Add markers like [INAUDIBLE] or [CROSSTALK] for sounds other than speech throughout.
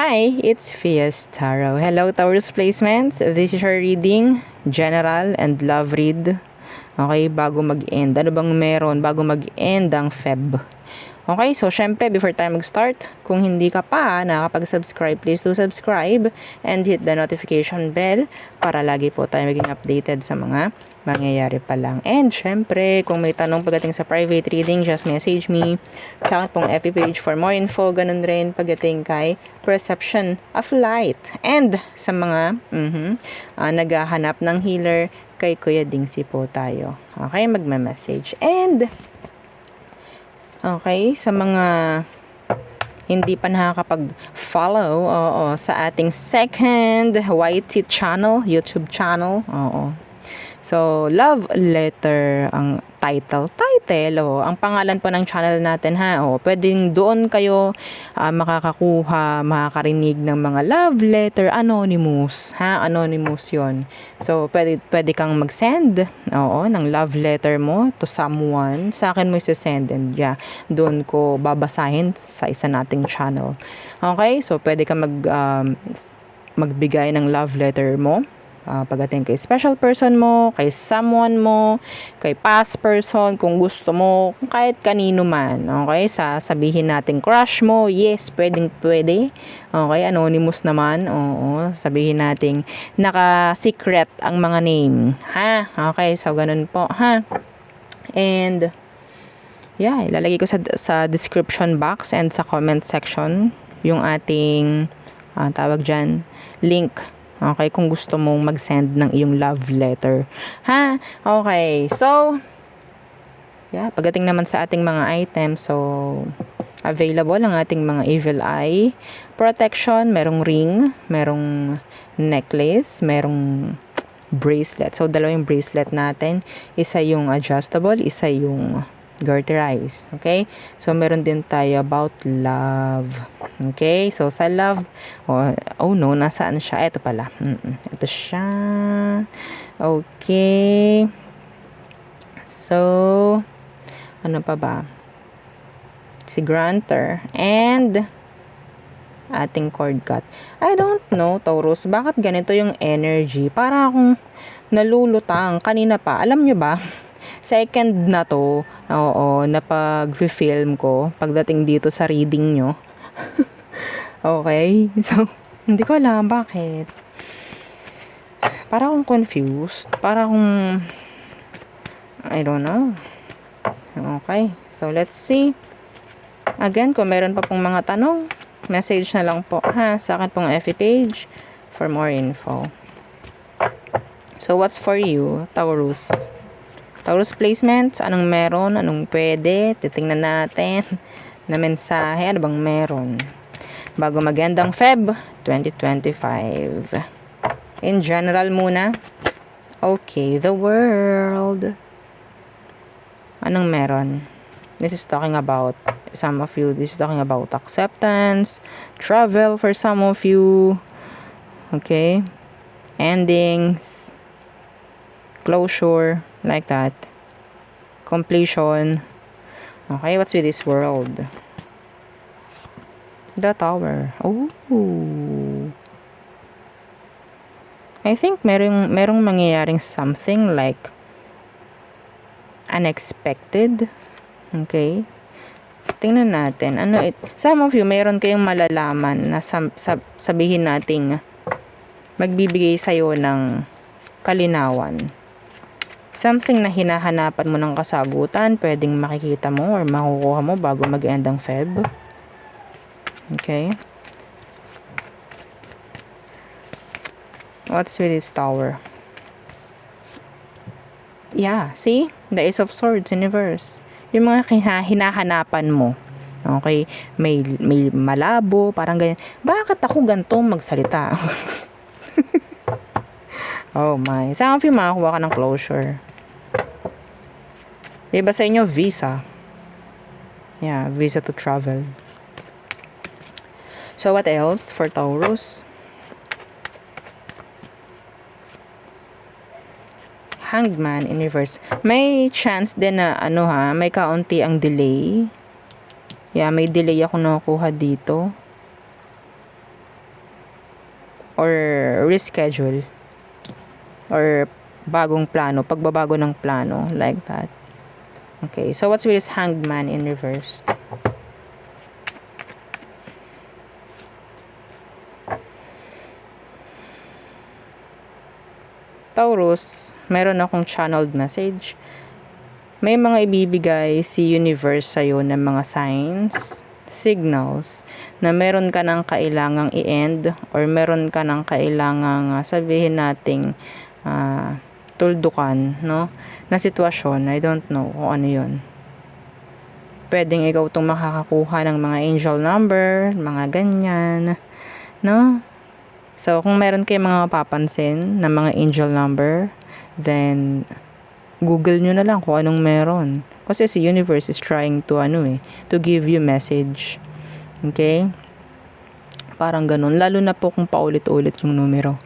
Hi, it's Fias Tarot. Hello, Taurus Placements. This is your reading, general and love read. Okay, bago mag-end. Ano bang meron bago mag-end ang Feb? Okay, so syempre, before tayo mag-start, kung hindi ka pa nakapag-subscribe, please do subscribe and hit the notification bell para lagi po tayo maging updated sa mga mangyayari pa lang. And syempre, kung may tanong pagdating sa private reading, just message me sa akin pong FB page for more info. Ganun rin pagdating kay Perception of Light. And sa mga mhm, ah, naghahanap ng healer, kay Kuya Dingsi po tayo. Okay, magme-message. And Okay, sa mga hindi pa nakakapag-follow oo, sa ating second YT channel, YouTube channel. Oo. So, love letter ang title. Title, oh. Ang pangalan po ng channel natin, ha? Oh, pwedeng doon kayo ah, makakakuha, makakarinig ng mga love letter anonymous, ha? Anonymous yon So, pwede, pwede kang mag-send, oo, ng love letter mo to someone. Sa akin mo isi-send and yeah, doon ko babasahin sa isa nating channel. Okay? So, pwede kang mag, um, magbigay ng love letter mo Ah, pagdating kay special person mo, kay someone mo, kay past person, kung gusto mo, kahit kanino man, okay? Sasabihin natin crush mo, yes, pwedeng pwede. Okay, anonymous naman, oo. Sabihin natin naka-secret ang mga name, ha? Okay, so ganun po, ha? And, yeah, ilalagay ko sa, sa description box and sa comment section yung ating, ah, tawag dyan, link Okay, kung gusto mong mag-send ng iyong love letter. Ha? Okay. So, yeah, pagdating naman sa ating mga items, so, available ang ating mga evil eye protection, merong ring, merong necklace, merong bracelet. So, dalawa yung bracelet natin. Isa yung adjustable, isa yung garterize. Okay? So, meron din tayo about love. Okay? So, sa love, oh, oh no, nasaan siya? Ito pala. Mm-mm. Ito siya. Okay. So, ano pa ba? Si Granter. And, ating cord cut. I don't know, Taurus, bakit ganito yung energy? Para akong nalulutang. Kanina pa, alam nyo ba? [LAUGHS] Second na to, oo, na pag-film ko, pagdating dito sa reading nyo. [LAUGHS] okay? So, [LAUGHS] hindi ko alam bakit. Para akong confused. Para akong, I don't know. Okay. So, let's see. Again, kung meron pa pong mga tanong, message na lang po ha sa akin pong FB page for more info. So, what's for you, Taurus? Taurus placements, anong meron, anong pwede, titingnan natin [LAUGHS] na mensahe, ano bang meron. Bago magandang Feb 2025. In general muna. Okay, the world. Anong meron? This is talking about some of you. This is talking about acceptance, travel for some of you. Okay? Endings, closure, like that. Completion. Okay, what's with this world? The tower. Oh. I think merong merong mangyayaring something like unexpected. Okay? Tingnan natin. Ano it? Some of you, meron kayong malalaman na sam, sab, sabihin nating magbibigay sa'yo ng kalinawan. Something na hinahanapan mo ng kasagutan, pwedeng makikita mo or makukuha mo bago mag-end ang Feb. Okay? What's with this tower? Yeah, see? The Ace of Swords, Universe. Yung mga kina- hinahanapan mo. Okay? May, may malabo, parang ganyan. Bakit ako ganito magsalita? [LAUGHS] oh my. Saan you makakuha ka ng closure? Iba sa inyo, visa. Yeah, visa to travel. So, what else for Taurus? Hangman in reverse. May chance din na ano ha, may kaunti ang delay. Yeah, may delay ako nakukuha dito. or reschedule or bagong plano, pagbabago ng plano, like that. Okay, so what's with this hanged man in reverse? Taurus, meron akong channeled message. May mga ibibigay si universe sa'yo ng mga signs, signals, na meron ka ng kailangang i-end or meron ka ng kailangang ah, sabihin nating ah, tuldukan, no? Na sitwasyon, I don't know kung ano yun. Pwedeng ikaw itong makakakuha ng mga angel number, mga ganyan, no? So, kung meron kayong mga mapapansin na mga angel number, then, Google nyo na lang kung anong meron. Kasi si universe is trying to, ano eh, to give you message. Okay? Parang ganun. Lalo na po kung paulit-ulit yung numero.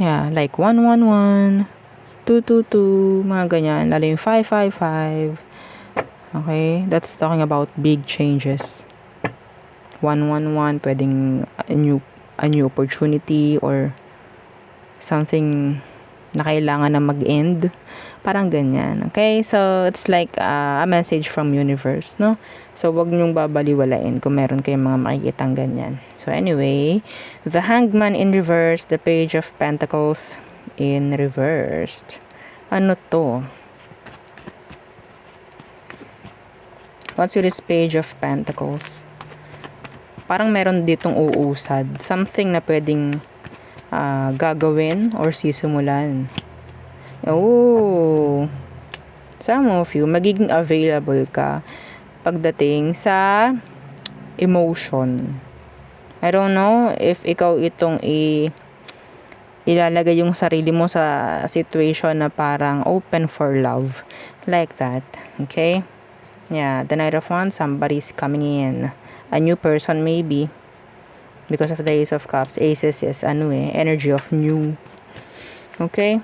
Yeah, like 111, 222, mga ganyan. Lalo yung 555. Okay? That's talking about big changes. 111, pwedeng a new, a new opportunity or something na kailangan na mag-end. Parang ganyan. Okay? So, it's like uh, a message from universe, no? So, wag niyong babaliwalain kung meron kayong mga makikitang ganyan. So, anyway, the hangman in reverse, the page of pentacles in reversed. Ano to? What's with this page of pentacles? Parang meron ditong uusad. Something na pwedeng ah, gagawin or sisimulan. Oh, some of you, magiging available ka pagdating sa emotion. I don't know if ikaw itong i ilalagay yung sarili mo sa situation na parang open for love. Like that. Okay? Yeah, the Knight of Wands, somebody's coming in. A new person maybe. Because of the Ace of Cups. Aces is ano eh, energy of new. Okay?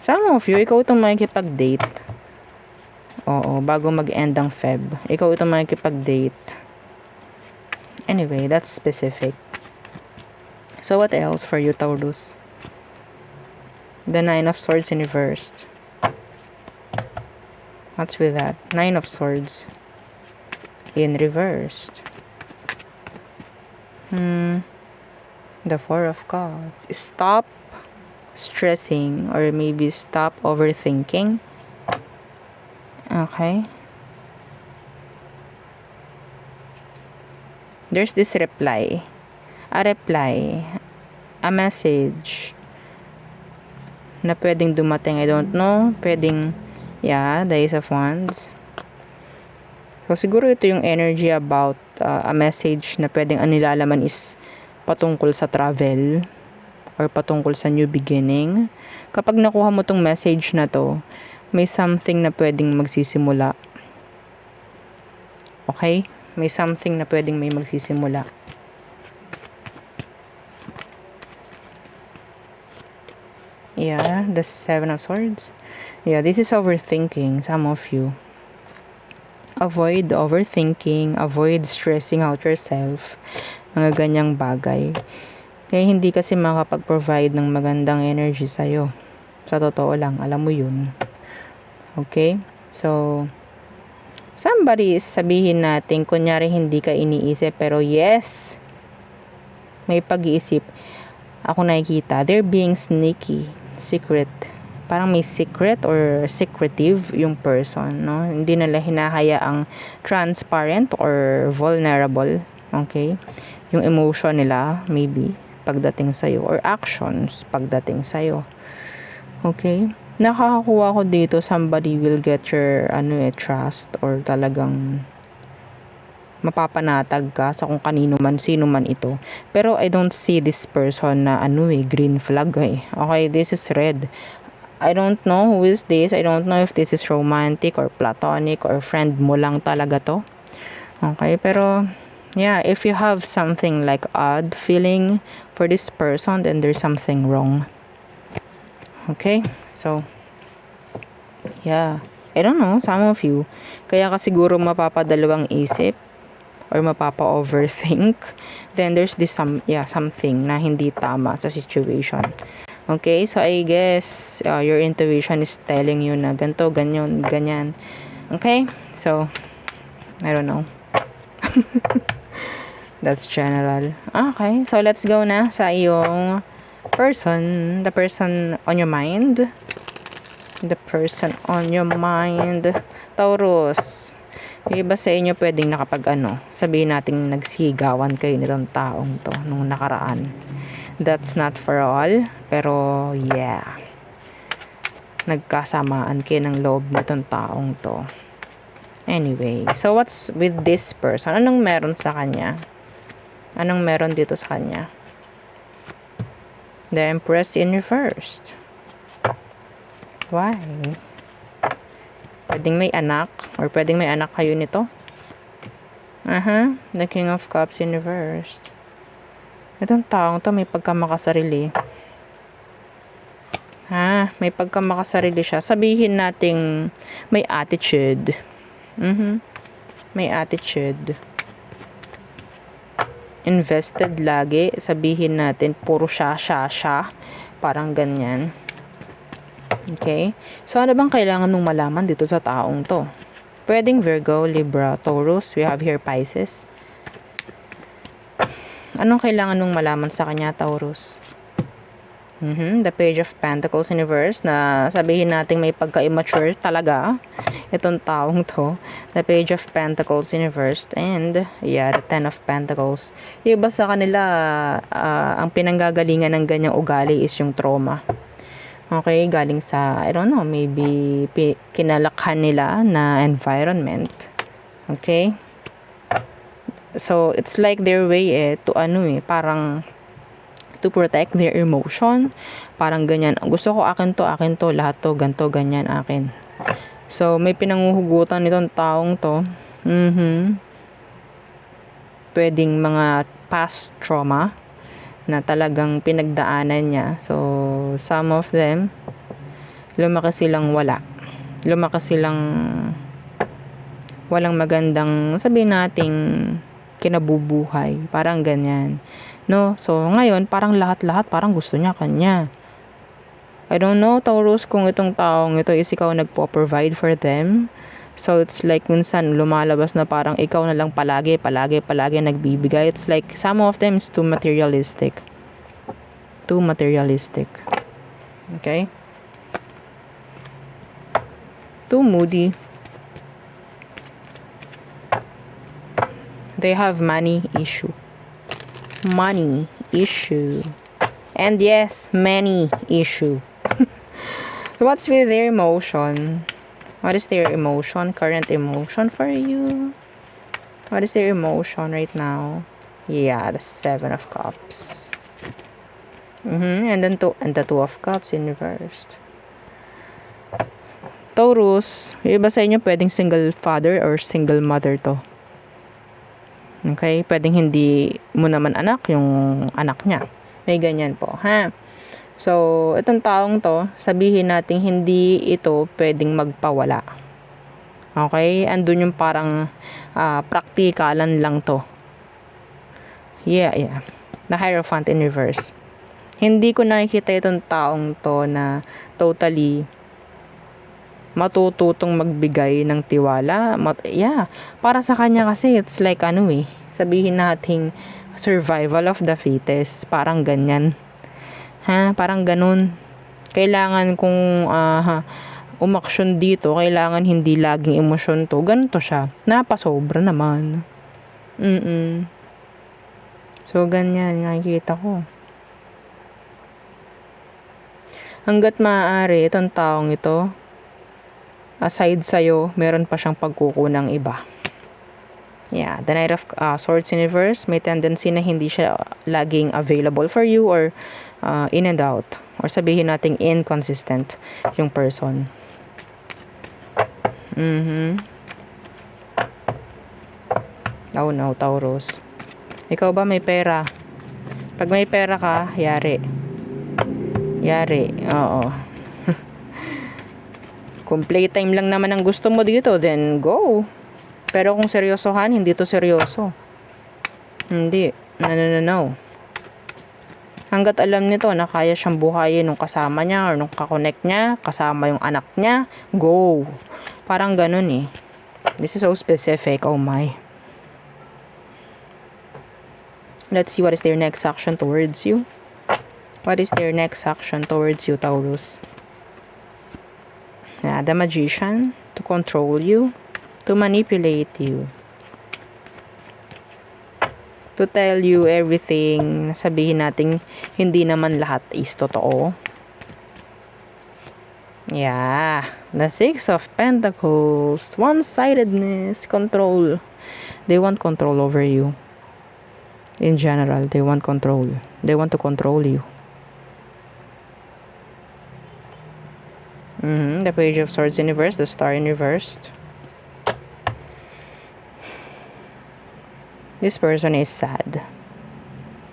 Some of you, ikaw itong makikipag-date. Oo, bago mag-end ang Feb. Ikaw itong makikipag-date. Anyway, that's specific. So, what else for you, Taurus? The Nine of Swords in reversed. What's with that? Nine of Swords in reversed. Hmm. The Four of Cups. Stop stressing or maybe stop overthinking. Okay. There's this reply. A reply. A message na pwedeng dumating. I don't know. Pwedeng, yeah, the Ace of Wands. So, siguro ito yung energy about uh, a message na pwedeng ang nilalaman is patungkol sa travel or patungkol sa new beginning. Kapag nakuha mo tong message na to, may something na pwedeng magsisimula. Okay? May something na pwedeng may magsisimula. Yeah, the Seven of Swords. Yeah, this is overthinking, some of you. Avoid overthinking, avoid stressing out yourself, mga ganyang bagay. Kaya hindi kasi makapag-provide ng magandang energy sa'yo. Sa totoo lang, alam mo yun. Okay? So, somebody is sabihin natin, kunyari hindi ka iniisip, pero yes, may pag-iisip. Ako nakikita, they're being sneaky, secret. Parang may secret or secretive yung person, no? Hindi nila hinahaya ang transparent or vulnerable, okay? Yung emotion nila, maybe, pagdating sa'yo, or actions pagdating sa'yo. Okay? Nakakakuha ko dito, somebody will get your, ano eh, trust, or talagang mapapanatag ka sa kung kanino man, sino man ito. Pero I don't see this person na ano eh, green flag eh. Okay, this is red. I don't know who is this. I don't know if this is romantic or platonic or friend mo lang talaga to. Okay, pero yeah, if you have something like odd feeling for this person, then there's something wrong. Okay, so yeah, I don't know, some of you. Kaya ka siguro mapapadalawang isip or mapapa-overthink, then there's this some, yeah, something na hindi tama sa situation. Okay, so I guess uh, your intuition is telling you na ganto, ganyan, ganyan. Okay, so I don't know. [LAUGHS] That's general. Okay, so let's go na sa iyong person, the person on your mind. The person on your mind. Taurus. Yung iba sa inyo pwedeng nakapag ano, sabihin natin nagsigawan kayo nitong taong to nung nakaraan. That's not for all, pero yeah. Nagkasamaan kayo ng loob nitong taong to. Anyway, so what's with this person? Anong meron sa kanya? Anong meron dito sa kanya? The Empress in reversed. Why? Pwedeng may anak or pwedeng may anak kayo nito. Aha, the King of Cups in reversed. Itong taong to may pagkamakasarili. Ha, may pagkamakasarili siya. Sabihin nating may attitude. Mhm. May attitude. Invested lagi. Sabihin natin puro siya, siya, siya. Parang ganyan. Okay? So, ano bang kailangan mong malaman dito sa taong to? Pwedeng Virgo, Libra, Taurus. We have here Pisces. Anong kailangan mong malaman sa kanya, Taurus? Mhm, The Page of Pentacles in reverse na sabihin natin may pagka-immature talaga itong taong to. The Page of Pentacles in reverse and yeah, the Ten of Pentacles. Yung iba sa kanila, ah, ang pinanggagalingan ng ganyang ugali is yung trauma. Okay, galing sa, I don't know, maybe kinalakhan nila na environment. Okay? So, it's like their way eh, to ano eh, parang to protect their emotion. Parang ganyan. Gusto ko akin to, akin to, lahat to, ganto, ganyan, akin. So, may pinanguhugutan nitong taong to. Mhm. Pwedeng mga past trauma na talagang pinagdaanan niya. So, some of them, lumaki silang wala. Lumaki silang walang magandang, sabihin nating kinabubuhay. Parang ganyan. No? So, ngayon, parang lahat-lahat, parang gusto niya kanya. I don't know, Taurus, kung itong taong ito is ikaw nagpo-provide for them. So, it's like minsan lumalabas na parang ikaw na lang palagi, palagi, palagi nagbibigay. It's like some of them is too materialistic. Too materialistic. Okay? Too moody. They have money issue. Money issue. And yes, many issue. [LAUGHS] What's with their emotion? What is their emotion? Current emotion for you? What is their emotion right now? Yeah, the Seven of Cups. Mm-hmm. And then two, and the Two of Cups in reversed. Taurus, iba sa inyo pwedeng single father or single mother to. Okay? Pwedeng hindi mo naman anak yung anak niya. May ganyan po, ha? So, itong taong to, sabihin natin hindi ito pwedeng magpawala. Okay? Andun yung parang uh, praktikalan lang to. Yeah, yeah. The Hierophant in reverse. Hindi ko nakikita itong taong to na totally matututong magbigay ng tiwala. Mat- yeah. Para sa kanya kasi, it's like ano eh, sabihin nating survival of the fittest. Parang ganyan. Ha? Parang ganun. Kailangan kung uh, umaksyon dito, kailangan hindi laging emosyon to. Ganito siya. Napasobra naman. Mm-mm. So, ganyan. Nakikita ko. Hanggat maaari, itong taong ito, aside sa'yo, meron pa siyang pagkukunang iba. Yeah, the Knight of uh, Swords in reverse, may tendency na hindi siya laging available for you or uh, in and out. Or sabihin nating inconsistent yung person. Mm-hmm. Oh no, Taurus. Ikaw ba may pera? Pag may pera ka, yari. Yari, oo. Kung playtime lang naman ang gusto mo dito, then go. Pero kung seryosohan, hindi to seryoso. Hindi. No, no, no, no. Hanggat alam nito na kaya siyang buhayin nung kasama niya or nung kakonect niya, kasama yung anak niya, go. Parang ganun eh. This is so specific. Oh my. Let's see what is their next action towards you. What is their next action towards you, Taurus? Yeah, the magician to control you, to manipulate you. To tell you everything, sabihin natin hindi naman lahat is totoo. Yeah, the Six of Pentacles, one-sidedness, control. They want control over you. In general, they want control. They want to control you. Hmm The Page of Swords in reverse, the Star in reverse. This person is sad.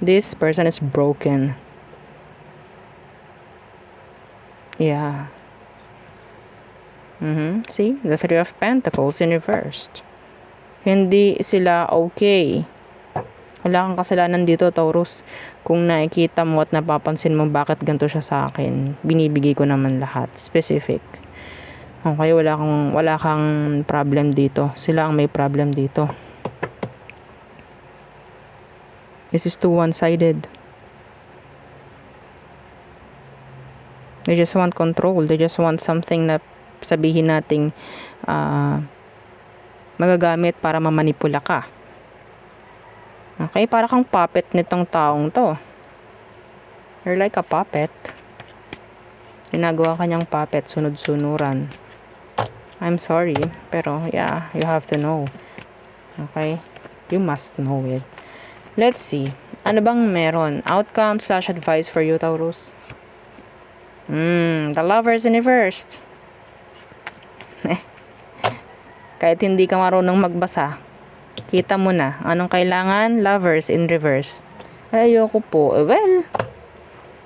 This person is broken. Yeah. Mm-hmm. See? The Three of Pentacles in reversed. Hindi sila okay. Wala kang kasalanan dito, Taurus. Kung nakikita mo at napapansin mo bakit ganito siya sa akin, binibigay ko naman lahat. Specific. Okay, wala kang, wala kang problem dito. Sila ang may problem dito. This is too one-sided. They just want control. They just want something na sabihin nating ah, magagamit para mamanipula ka. Okay, para kang puppet nitong taong to. You're like a puppet. Ginagawa kanyang puppet, sunod-sunuran. I'm sorry, pero yeah, you have to know. Okay? You must know it. Let's see. Ano bang meron? Outcome slash advice for you, Taurus? Hmm, the lovers in reversed. [LAUGHS] Kahit hindi ka marunong magbasa, kita mo na. Anong kailangan? Lovers in reverse. Ay, ayoko po. Eh, well,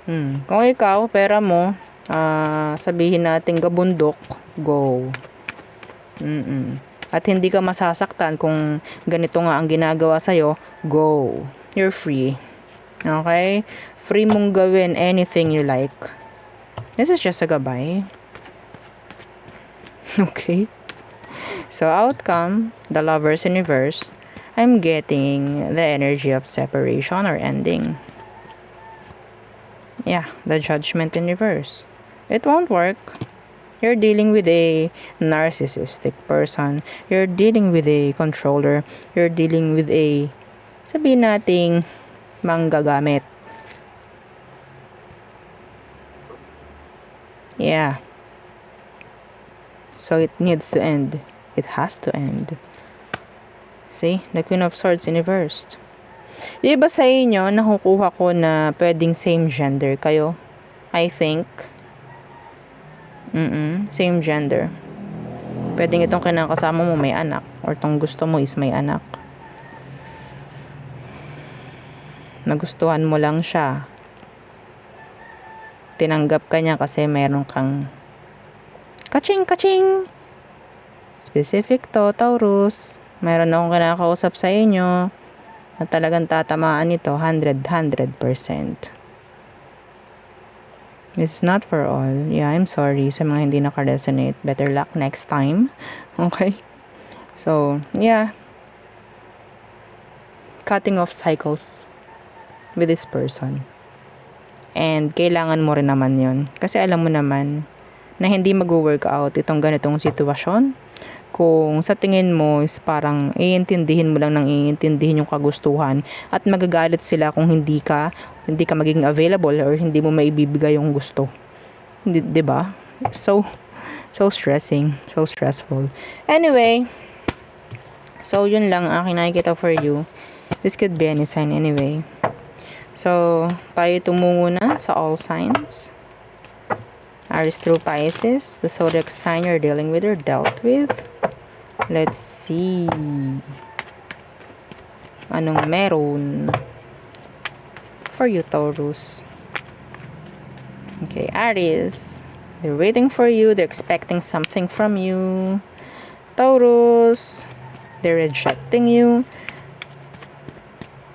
hmm, kung ikaw, pera mo, ah, sabihin natin gabundok, go. Mm-mm. At hindi ka masasaktan kung ganito nga ang ginagawa sa'yo, go. You're free. Okay? Free mong gawin anything you like. This is just a gabay. [LAUGHS] Okay? So, outcome, the lovers in reverse, I'm getting the energy of separation or ending. Yeah, the judgment in reverse. It won't work. You're dealing with a narcissistic person. You're dealing with a controller. You're dealing with a, sabihin nating, manggagamit. Yeah. So it needs to end. It has to end. See? The Queen of Swords in reversed. Yung iba sa inyo, nakukuha ko na pwedeng same gender kayo. I think. Mm Same gender. Pwedeng itong kinakasama mo may anak. Or itong gusto mo is may anak. Nagustuhan mo lang siya. Tinanggap ka niya kasi meron kang kaching kaching specific to Taurus meron akong kinakausap sa inyo na talagang tatamaan nito 100 100% It's not for all. Yeah, I'm sorry sa mga hindi naka-resonate. Better luck next time. [LAUGHS] Okay? So, yeah. Cutting off cycles with this person. And kailangan mo rin naman yon Kasi alam mo naman na hindi mag-work out itong ganitong sitwasyon. Kung sa tingin mo is parang iintindihin mo lang nang iintindihin yung kagustuhan at magagalit sila kung hindi ka hindi ka magiging available or hindi mo maibibigay yung gusto. Di, 'di ba? So so stressing, so stressful. Anyway, so yun lang ang aking nakikita for you. This could be any sign anyway. So, tayo tumungo na sa all signs. Aries through Pisces, the zodiac sign you're dealing with or dealt with. Let's see. Anong meron for you, Taurus? Okay, Aries. They're waiting for you. They're expecting something from you. Taurus. They're rejecting you.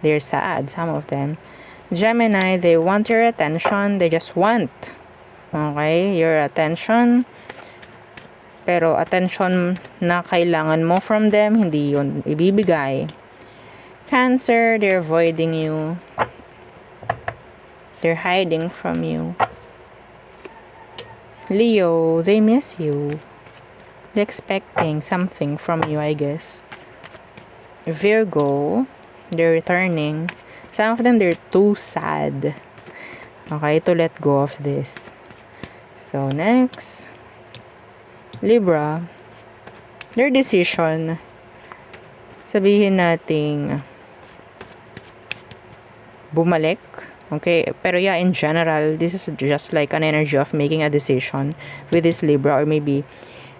They're sad, some of them. Gemini, they want your attention. They just want, okay, your attention. Pero attention na kailangan mo from them, hindi yun ibibigay. Cancer, they're avoiding you. They're hiding from you. Leo, they miss you. They're expecting something from you, I guess. Virgo, they're returning. Some of them, they're too sad. Okay, to let go of this. So, next. Libra, their decision, sabihin nating bumalik. Okay, pero yeah, in general, this is just like an energy of making a decision with this Libra or maybe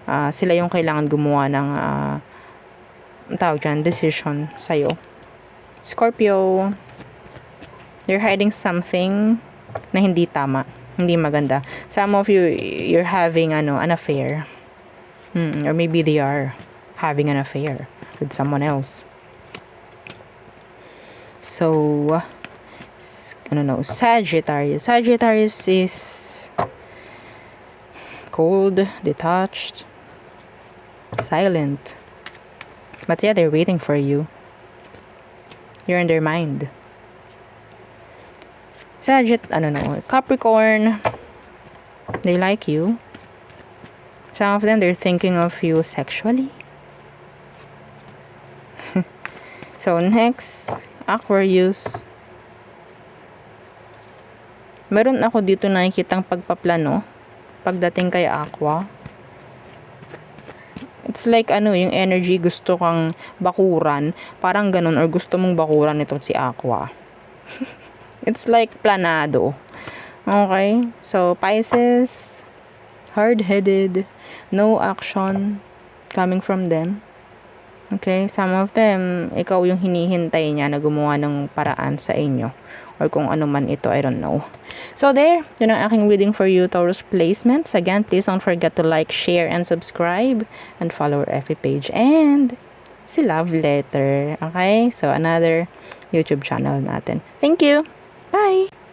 uh, sila yung kailangan gumawa ng uh, tawag dyan, decision sa'yo. Scorpio, they're hiding something na hindi tama, hindi maganda. Some of you, you're having ano, an affair. Hmm, or maybe they are having an affair with someone else. So, I don't know, Sagittarius. Sagittarius is cold, detached, silent. But yeah, they're waiting for you. You're in their mind. Sagitt, ano no, Capricorn, they like you. Some of them, they're thinking of you sexually. [LAUGHS] so, next, Aquarius. Meron ako dito nakikitang pagpaplano pagdating kay Aqua. It's like ano, yung energy gusto kang bakuran, parang ganun, or gusto mong bakuran itong si Aqua. [LAUGHS] It's like planado. Okay? So, Pisces, hard-headed, no action coming from them. Okay? Some of them, ikaw yung hinihintay niya na gumawa ng paraan sa inyo. Or kung ano man ito, I don't know. So there, yun ang aking reading for you, Taurus placements. Again, please don't forget to like, share, and subscribe. And follow our FB page. And si Love Letter. Okay? So, another YouTube channel natin. Thank you! Bye!